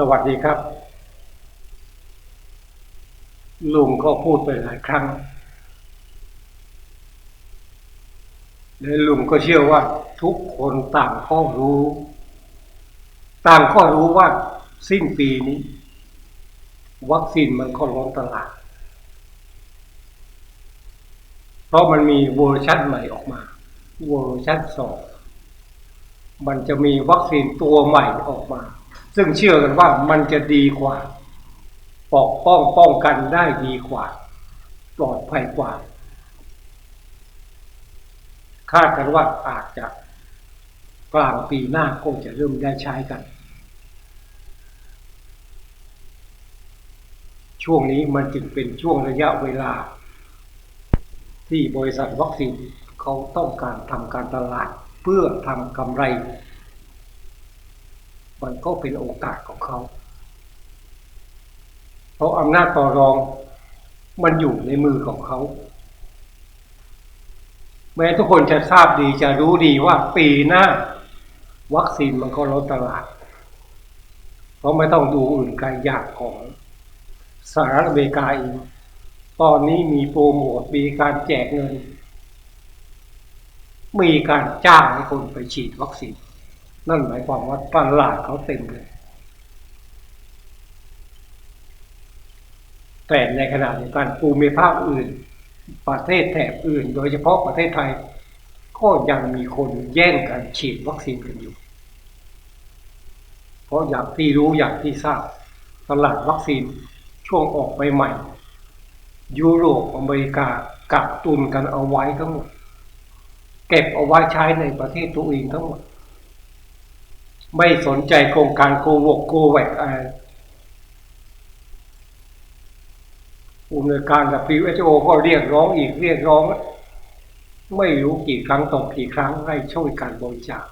สวัสดีครับ ลุงก็พูดไปหลายครั้ง และลุงก็เชื่อว่าทุกคนต่างก็รู้ ต่างก็รู้ว่าสิ้นปีนี้ วัคซีนมันก็ล้นตลาด เพราะมันมีเวอร์ชันใหม่ออกมา เวอร์ชันสองมันจะมีวัคซีนตัวใหม่ออกมา ซึ่งเชื่อกันว่ามันจะดีกว่า ปกป้องป้องกันได้ดีกว่า ปลอดภัยกว่า คาดกันว่าอาจจะกลางปีหน้าก็จะเริ่มได้ใช้กัน ช่วงนี้มันจึงเป็นช่วงระยะเวลา ที่บริษัทวัคซีนเขาต้องการทำการตลาดเพื่อทำกำไร มันก็เป็นโอกาสของเขาเพราะอำนาจต่อรองมันอยู่ในมือของเขา แม้ทุกคนจะทราบดีจะรู้ดีว่าปีหน้า วัคซีนมันก็ลดตลาด เพราะไม่ต้องดูอื่นไกลอยากของสหรัฐอเมริกาเองตอนนี้มีโปรโมทมีการแจกเงิน มีการจ้างให้คนไปฉีดวัคซีน นั่นหมายความว่าตลาดเขาเต็มเลย แต่ในขณะเดียวกันภูมิภาคอื่น ประเทศแถบอื่น โดยเฉพาะประเทศไทย ก็ยังมีคนแย่งกันฉีดวัคซีนกันอยู่ เพราะอย่างที่รู้อย่างที่ทราบตลาดวัคซีนช่วงออกใหม่ๆยุโรปอเมริกากักตุนกันเอาไว้ทั้งหมด เก็บเอาไว้ใช้ในประเทศตัวเองทั้งหมด ไม่สนใจโครงการโควกโคแวกอะไรผู้อำนวยการ WHO ก็เรียกร้องอีกเรียกร้อง ไม่รู้กี่ครั้งต่อกี่ครั้งให้ช่วยการบริจาค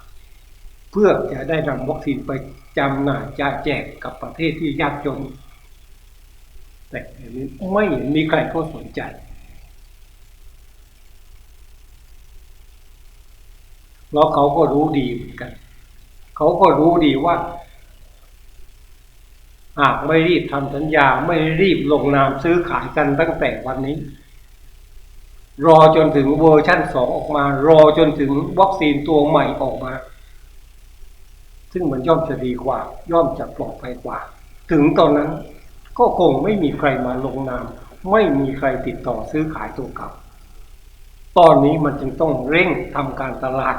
เพื่อจะได้นำวัคซีนไปจำหน่ายจะแจกกับประเทศที่ยากจน แต่ไม่เห็นมีใครก็สนใจแล้วเขาก็รู้ดีเหมือนกัน เขาก็รู้ดีว่า หากไม่รีบทำสัญญาไม่รีบลงนามซื้อขายกันตั้งแต่วันนี้ รอจนถึงเวอร์ชั่นสองออกมา รอจนถึงวัคซีนตัวใหม่ออกมา ซึ่งมันย่อมจะดีกว่า ย่อมจะปลอดภัยกว่า ถึงตอนนั้นก็คงไม่มีใครมาลงนาม ไม่มีใครติดต่อซื้อขายตัวเก่าตอนนี้มันจึงต้องเร่งทำการตลาด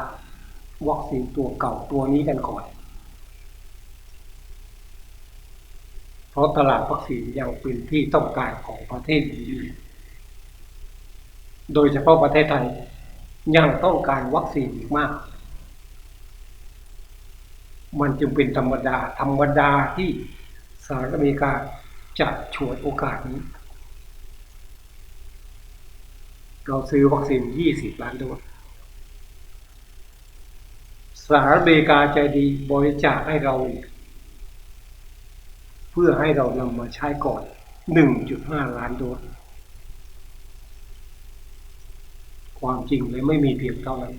วัคซีนตัวเก่าตัวนี้กันก่อน เพราะตลาดวัคซีนยังเป็นที่ต้องการของประเทศอื่นโดยเฉพาะประเทศไทยยังต้องการวัคซีนอีกมาก มันจึงเป็นธรรมดาธรรมดาที่สหรัฐอเมริกาจะฉวยโอกาสนี้ เราซื้อวัคซีน 20 ล้านโดส สหรัฐอเมริกาใจดีบริจาคให้เราอีกเพื่อให้เรานำมาใช้ก่อน 1.5 ล้านโดสความจริงเลยไม่มีเพียงเท่านั้น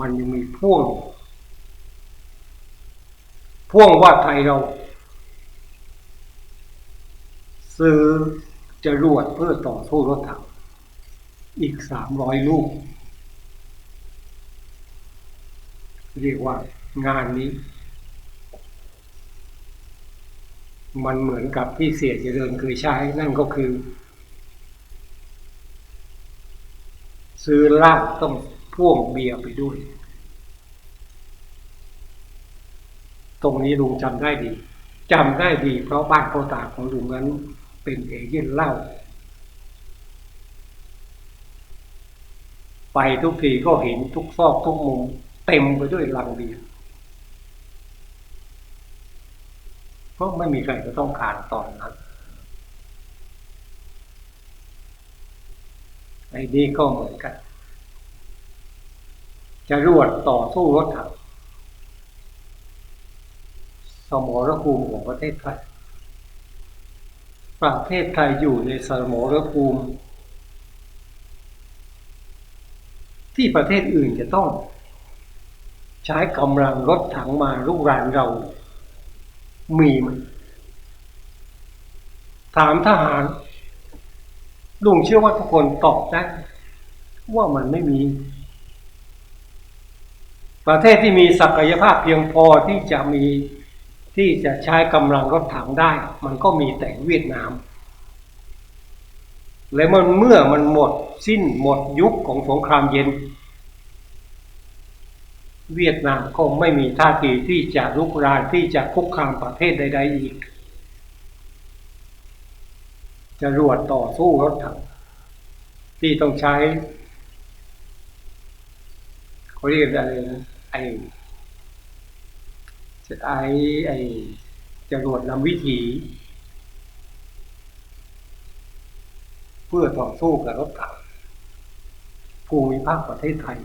มันยังมีพ่วง พ่วงว่าไทยเรา ซื้อจรวดเพื่อต่อสู้รถถังอีกสามร้อยลูก เรียกว่างานนี้ มันเหมือนกับที่เสียเจริญเคยใช้นั่นก็คือ ซื้อเหล้าต้องพ่วงเบียร์ไปด้วย ตรงนี้ลุงจำได้ดีจำได้ดี เพราะบ้านพ่อตาของลุงนั้นเป็นเอเย่นเหล้าไปทุกทีก็เห็นทุกซอกทุกมุม เต็มไปด้วยลังเบียร์เพราะไม่มีใครก็ต้องการตอนนั้นไอ้นี่ก็เหมือนกัน จะรวดต่อสู้รถถังสมรภูมิของประเทศไทย ประเทศไทยอยู่ในสมรภูมิ ที่ประเทศอื่นจะต้อง ใช้กำลังรถถังมาลุกรานเรา มีไหมถามทหาร ลุงเชื่อว่าทุกคนตอบได้ ว่ามันไม่มี ประเทศที่มีศักยภาพเพียงพอที่จะมีที่จะใช้กำลังรถถังได้ มันก็มีแต่เวียดนาม และมันเมื่อมันหมดสิ้นหมดยุคของสงครามเย็น เวียดนามก็ไม่มีท่าทีที่จะลุกรานที่จะคุกคามประเทศใด ๆ อีก จะรวดต่อสู้รถถังที่ต้องใช้เขาเรียกอะไรนะไอ้จะไอ้ไอ้จรวดนำวิถี เพื่อต่อสู้กับรถถังภูมิภาคประเทศไทย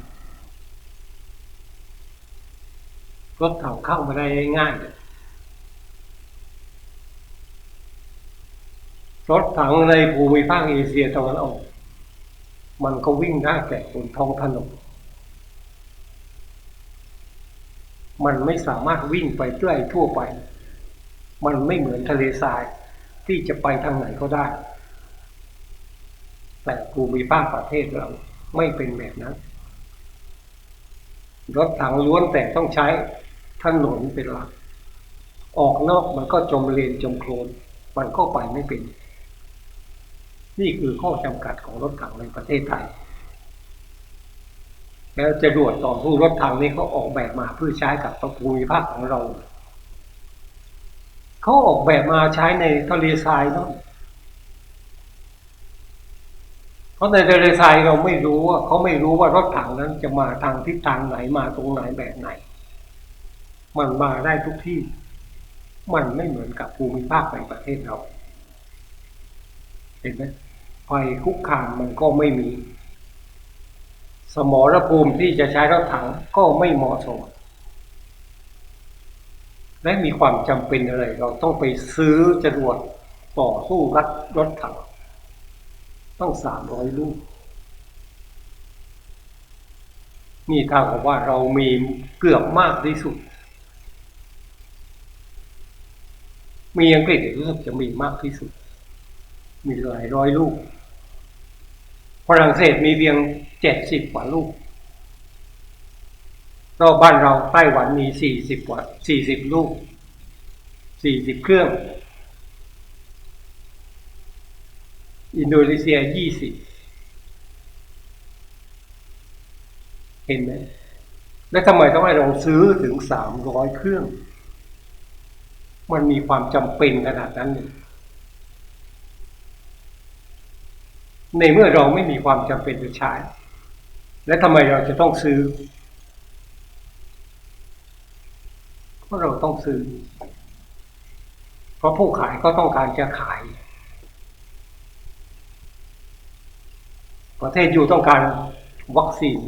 รถถังเข้ามาได้ง่ายเลยรถถังในภูมิภาคเอเชียตะวันออก มันก็วิ่งได้แต่บนท้องถนนมันไม่สามารถวิ่งไปใกล้ทั่วไป มันไม่เหมือนทะเลทรายที่จะไปทางไหนก็ได้ แต่ภูมิภาคประเทศเราไม่เป็นแบบนั้น รถถังล้วนแต่ต้องใช้ ถนนเป็นหลัก ออกนอกมันก็จมเลนจมโคลน มันก็ไปไม่เป็น นี่คือข้อจำกัดของรถถังในประเทศไทย แล้วจะรวดต่อสู้รถถังนี้เขาออกแบบมาเพื่อใช้กับภูมิภาคของเรา เขาออกแบบมาใช้ในทะเลทรายเนาะเพราะในทะเลทรายเราไม่รู้ว่าเขาไม่รู้ว่ารถถังนั้นจะมาทางทิศทางไหนมาตรงไหนแบบไหน มันมาได้ทุกที่ มันไม่เหมือนกับภูมิภาคในประเทศเรา เห็นไหมไฟคุกคามมันก็ไม่มี สมรภูมิที่จะใช้รถถังก็ไม่เหมาะสม และมีความจำเป็นอะไร เราต้องไปซื้อจรวดต่อสู้รัดรถถัง ต้องสามร้อยลูกนี่ถ้ากับว่าเรามีเกือบมากที่สุด มีอังกฤษรู้สึกจะมีมากที่สุด มีหลายร้อยลูก ฝรั่งเศสมีเพียงเจ็ดสิบกว่าลูกรอบบ้านเราไต้หวันมีสี่สิบกว่าสี่สิบลูกสี่สิบเครื่อง อินโดนีเซียยี่สิบเห็นไหมแล้วทำไมต้องให้เราซื้อถึงสามร้อยเครื่อง มันมีความจำเป็นขนาดนั้นเลยในเมื่อเราไม่มีความจำเป็นจะใช้ และทำไมเราจะต้องซื้อเพราะเราต้องซื้อ เพราะผู้ขายก็ต้องการจะขาย ประเทศอยู่ต้องการวัคซีน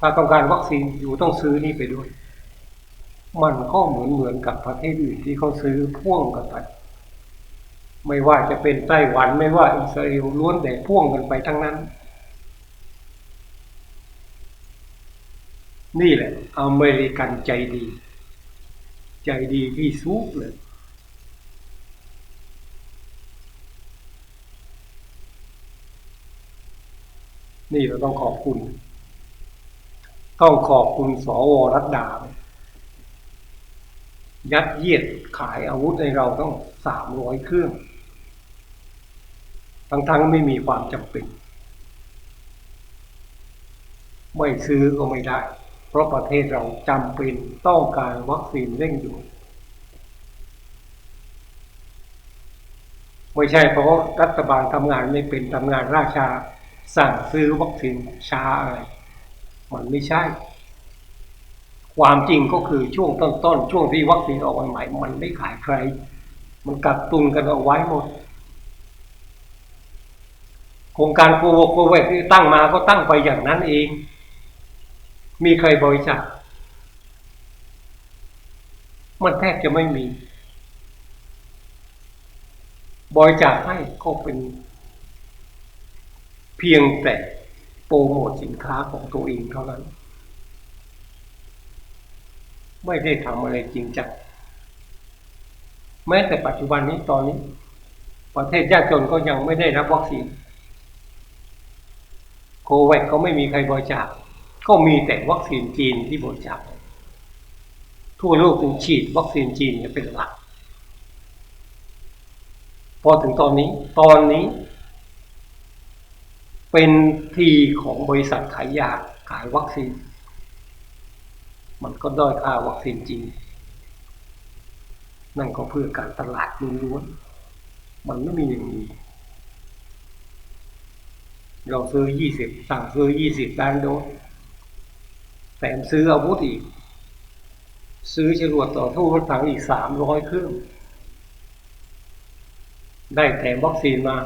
ถ้าต้องการวัคซีนอยู่ต้องซื้อนี่ไปด้วย มันก็เหมือนเหมือนกับประเทศอื่นที่เขาซื้อพ่วงกันไป ไม่ว่าจะเป็นไต้หวันไม่ว่าอิสราเอลล้วนแต่พ่วงกันไปทั้งนั้น นี่แหละ อเมริกันใจดี ใจดีที่สุดเลยนี่เราต้องขอบคุณ ต้องขอบคุณสวรัตดายั ยัดเยียดขายอาวุธในเราต้องสามร้อยเครื่อง ทั้งๆไม่มีความจำเป็น ไม่ซื้อก็ไม่ได้ เพราะประเทศเราจำเป็นต้องการวัคซีนเร่งด่วนไม่ใช่เพราะรัฐบาลทำงานไม่เป็นทำงานราชาสั่งซื้อวัคซีนช้าอะไร มันไม่ใช่ ความจริงก็คือช่วงต้นๆช่วงที่วัคซีนออกใหม่ มันไม่ขายใคร มันกักตุนกันเอาไว้หมดโครงการโควโควิดที่ตั้งมาก็ตั้งไปอย่างนั้นเอง มีใครบริจาค มันแทบจะไม่มี บริจาคให้ก็เป็น เพียงแต่โปรโมทสินค้าของตัวเองเท่านั้น ไม่ได้ทำอะไรจริงจังแม้แต่ปัจจุบันนี้ตอนนี้ ประเทศยากจนก็ยังไม่ได้รับวัคซีนโควิดก็ไม่มีใครบริจาคก็มีแต่วัคซีนจีนที่บริจาคทั่วโลกถึงฉีดวัคซีนจีนเนี่ยเป็นหลัก พอถึงตอนนี้ตอนนี้ เป็นทีของบริษัทขายยาขายวัคซีน มันก็ด้อยค่าวัคซีนจริง นั่นก็เพื่อการตลาดล้วนๆมันไม่มีอย่างนี้เราซื้อยี่สิบสั่งซื้อยี่สิบล้านโดสแถมซื้ออาวุธอีก ซื้อจรวดต่อสู้รถถังอีกสามร้อยเครื่อง ได้แถมวัคซีนมา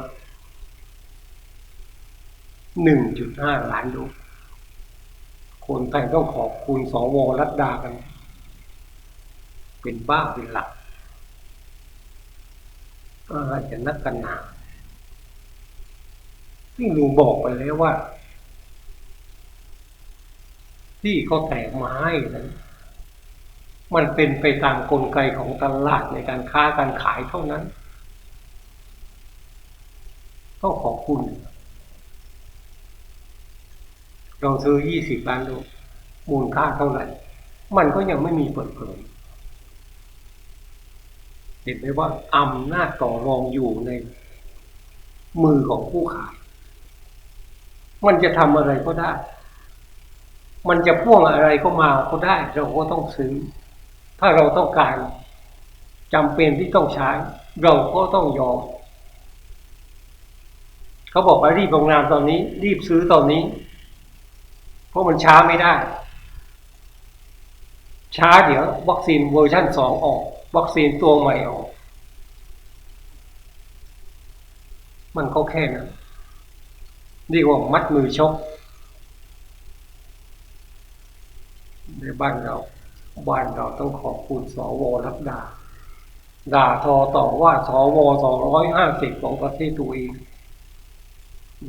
หนึ่งจุดห้าล้านโดส คนไทยต้องขอบคุณสวรัตดากัน เป็นบ้าเป็นหลักอะไรจะนักกันหนาที่ลุงบอกไปแล้วว่า ที่เขาแถมมาให้นั้นมันเป็นไปตามกลไกของตลาดในการค้าการขายเท่านั้น ต้องขอบคุณ เราซื้อยี่สิบล้านโดสมูลค่าเท่าไหร่ มันก็ยังไม่มีเปิดเผยเห็นไหมว่าอำนาจต่อรองอยู่ในมือของผู้ขาย มันจะทำอะไรก็ได้ มันจะพ่วงอะไรก็มาก็ได้ เราก็ต้องซื้อ ถ้าเราต้องการจำเป็นที่ต้องใช้ เราก็ต้องยอม เขาบอกว่ารีบลงนามตอนนี้ รีบซื้อตอนนี้ เพราะมันช้าไม่ได้ ช้าเดี๋ยว วัคซีนเวอร์ชันสองออก วัคซีนตัวใหม่ออก มันก็แค่นั้นเรียกว่ามัดมือชกในบ้านเรา บ้านเราต้องขอบคุณสวรับดา ด่าทอต่อว่าสวสองร้อยห้าสิบของประเทศตัวเอง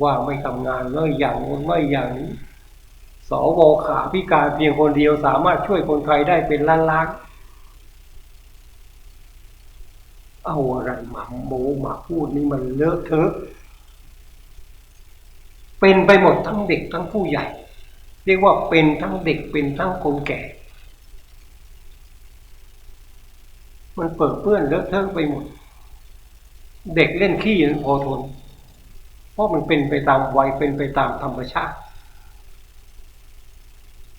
ว่าไม่ทำงานไม่อย่างนู้นไม่อย่างนี้ สวขาพิการเพียงคนเดียวสามารถช่วยคนไทยได้เป็นล้านล้านเอาอะไรมาโมมาพูดนี่มันเลอะเทอะ เป็นไปหมดทั้งเด็กทั้งผู้ใหญ่ เรียกว่าเป็นทั้งเด็กเป็นทั้งคนแก่ มันเปิดเปื้อนเลอะเทอะไปหมด เด็กเล่นขี้นั้นพอทน เพราะมันเป็นไปตามวัยเป็นไปตามธรรมชาติ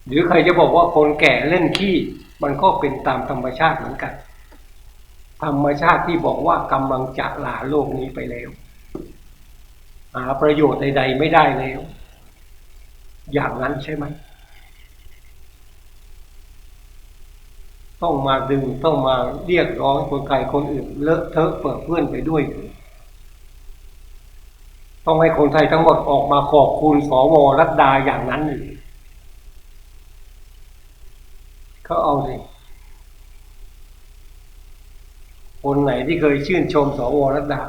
หรือใครจะบอกว่าคนแก่เล่นขี้ มันก็เป็นตามธรรมชาติเหมือนกัน ธรรมชาติที่บอกว่ากำลังจะลาโลกนี้ไปแล้ว หาประโยชน์ใด ๆ ไม่ได้แล้ว อย่างนั้นใช่ไหมต้องมาดึงต้องมาเรียกร้องคนไทยคนอื่น เลอะเทอะเปิดเพื่อนไปด้วย ต้องให้คนไทยทั้งหมดออกมาขอบคุณสวรัตดาอย่างนั้นเลย เขาเอาสิคนไหนที่เคยชื่นชมสวรัตดา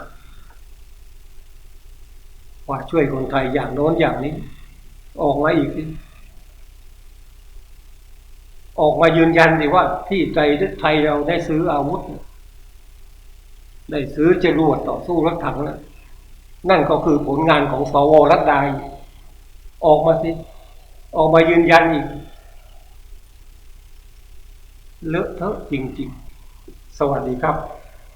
ว่าช่วยคนไทยอย่างโน้นอย่างนี้ ออกมาอีกสิออกมายืนยันสิว่าที่ใจไทยเราได้ซื้ออาวุธ ได้ซื้อจรวดต่อสู้รถถังนะนั่นก็คือผลงานของสวรัตดาออกมาสิ ออกมายืนยันอีก เลอะเทอะจริง ๆ สวัสดีครับ